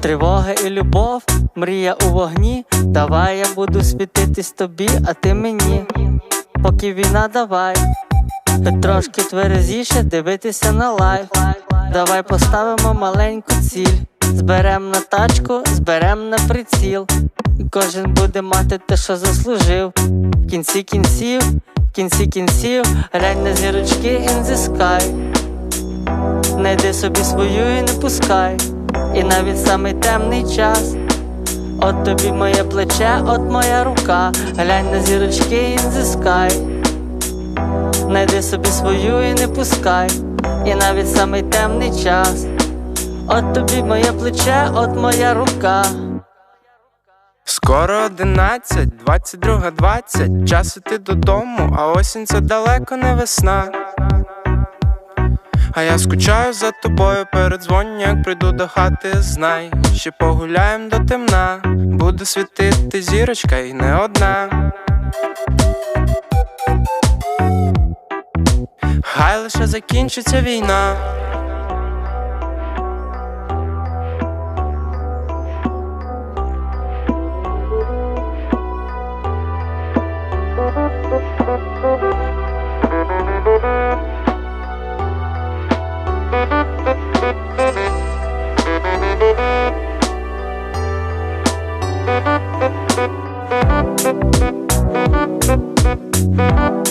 Тривога і любов, мрія у вогні. Давай я буду світитись тобі, а ти мені. Поки війна, давай. Трошки тверезіше дивитися на лайф. Давай поставимо маленьку ціль. Зберем на тачку, зберем на приціл. Кожен буде мати те, що заслужив. В кінці кінців, в кінці кінців, глянь на зірочки in the sky. Найди собі свою і не пускай, і навіть самий темний час. От тобі моє плече, от моя рука, глянь на зірочки the sky. Найди собі свою і не пускай, і навіть самий темний час. От тобі моє плече, от моя рука. Скоро 11, 22, 20 Час іти додому, а осінь це далеко не весна. А я скучаю за тобою, передзвоню, як прийду до хати, знай, ще погуляєм до темна, буде світити зірочка і не одна. Хай лише закінчиться війна. Thank